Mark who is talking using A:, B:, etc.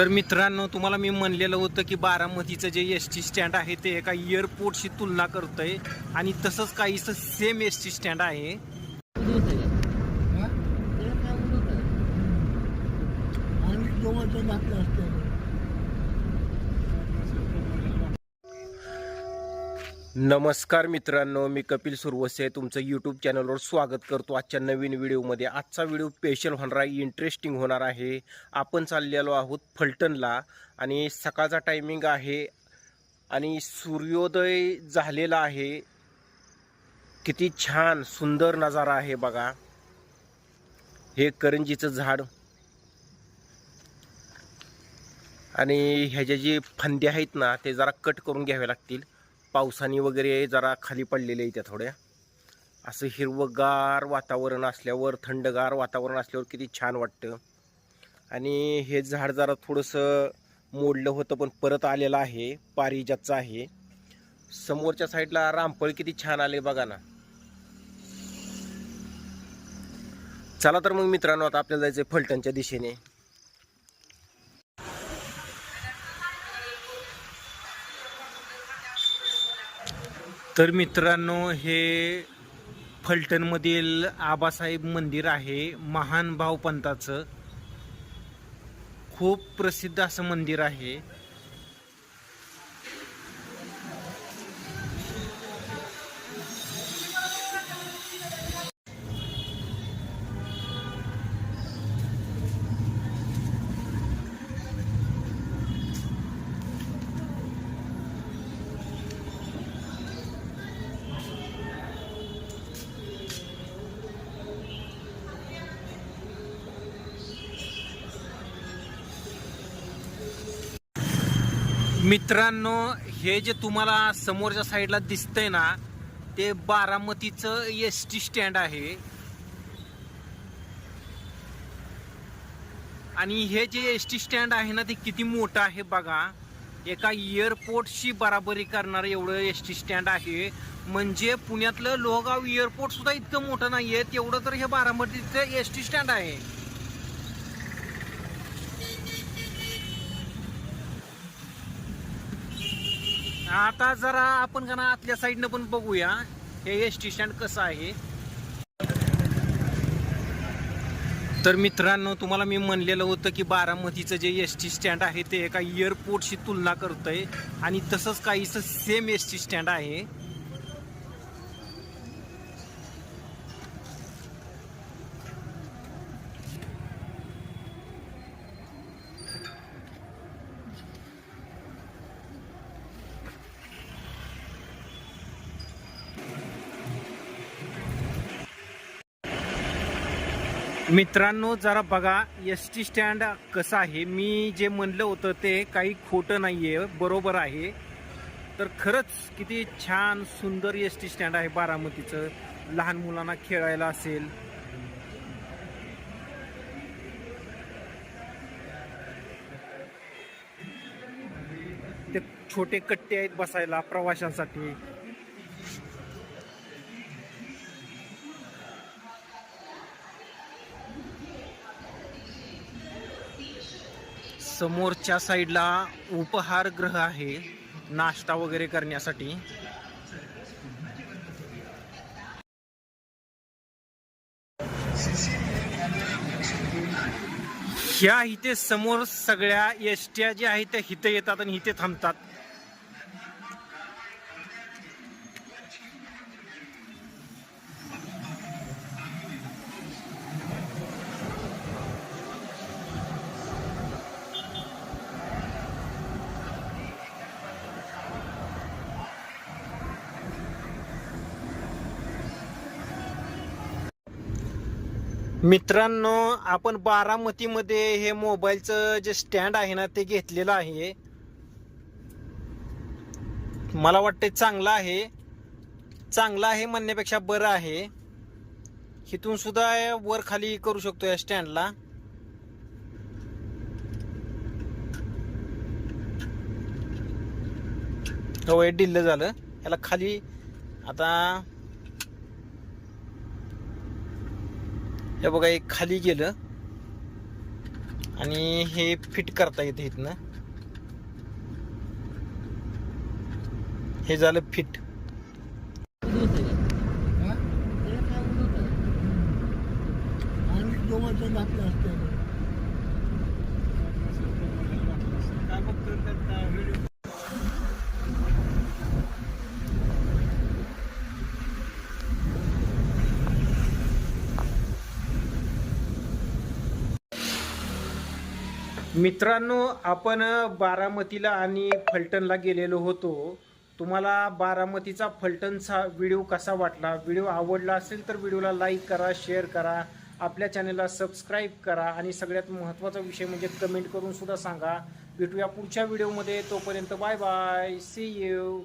A: तर मित्रांनो तुम्हाला मी म्हणलेलं होतं की बारामतीचं जे एस टी स्टँड आहे ते एका एअरपोर्टशी तुलना करतंय. आणि तसंच काहीसं सेम एस टी स्टँड आहे.
B: असतं.
A: नमस्कार मित्रांनो मी कपिल सुरवसे. तुमचं यूट्यूब चॅनलवर स्वागत करतो. आजच्या नवीन व्हिडिओमध्ये आजचा व्हिडिओ स्पेशल होणार आहे इंटरेस्टिंग होणार आहे. आपण चाललेलो आहोत फलटणला आणि सकाळचा टायमिंग आहे आणि सूर्योदय झालेला आहे. किती छान सुंदर नजारा आहे बघा. हे करंजीचं झाड. आणि ह्याच्या जे फांद्या आहेत ना ते जरा कट करून घ्यावे लागतील. पावसाने वगैरे जरा खाली पडलेले आहे त्या थोड्या असं हिरवंगार वातावरण असल्यावर थंडगार वातावरण असल्यावर किती छान वाटतं. आणि हे झाड जरा थोडंसं मोडलं होतं पण परत आलेलं आहे पारिजातचं आहे. समोरच्या साईडला रामफळ किती छान आले बघा ना. चला तर मग मित्रांनो आता आपल्याला जायचं फलटणच्या दिशेने. तर मित्रांनो हे फलटणमधील आबासाहेब मंदिर आहे महान भाऊपंथाचं खूप प्रसिद्ध असं मंदिर आहे. मित्रांनो हे जे तुम्हाला समोरच्या साईडला दिसतंय ना ते बारामतीचं एस टी स्टँड आहे. आणि हे जे एस टी स्टँड आहे ना ते किती मोठं आहे बघा. एका एअरपोर्टशी बराबरी करणारं एवढं एस टी स्टँड आहे. म्हणजे पुण्यातलं लोहगाव एअरपोर्ट सुद्धा इतकं मोठं नाहीये तेवढं तर हे बारामतीचं एस टी स्टँड आहे. आता जरा आपण का ना आतल्या साईडनं पण बघूया. हे एस टी स्टँड कसं आहे? तर मित्रांनो तुम्हाला मी म्हणलेलं होतं की बारामतीचं जे एस टी स्टँड आहे ते एका एअरपोर्टशी तुलना करतंय. आणि तसंच काहीसं सेम एस टी स्टँड आहे. मित्रांनो जरा बघा एस टी स्टँड कसं आहे? मी जे म्हणलं होतं ते काही खोटं नाही आहे बरोबर आहे. तर खरंच किती छान सुंदर एस टी स्टँड आहे बारामतीचं. लहान मुलांना खेळायला असेल. ते छोटे कट्टे आहेत बसायला प्रवाशांसाठी. समोरच्या साईडला उपहारगृह आहे नाश्ता वगैरे करण्यासाठी. ह्या इथे समोर सगळ्या एसट्या ज्या आहेत त्या इथे येतात आणि इथे थांबतात. मित्रांनो आपण बारामतीमध्ये हे मोबाईलचं जे स्टँड आहे ना ते घेतलेलं आहे. मला वाटते चांगलं आहे. चांगलं आहे म्हणण्यापेक्षा बरं आहे. इथून सुद्धा वर खाली करू शकतो या स्टँडला. हो हे डिल्ल झालं. याला खाली आता हे बघा एक खाली गेलं. आणि हे फिट करता येते इथनं. हे झालं फिट.
B: दोघांचं आणि घातलं असतं.
A: मित्रांनो आपण बारामतीला आणि फलटणला गेलेलो होतो. तुम्हाला बारामतीचा फलटणचा व्हिडिओ कसा वाटला? व्हिडिओ आवडला असेल तर व्हिडिओला लाईक करा शेअर करा आपल्या चॅनलला सबस्क्राईब करा आणि सगळ्यात महत्त्वाचा विषय म्हणजे कमेंट करून सुद्धा सांगा. भेटूया पुढच्या व्हिडिओमध्ये. तोपर्यंत बाय बाय. C you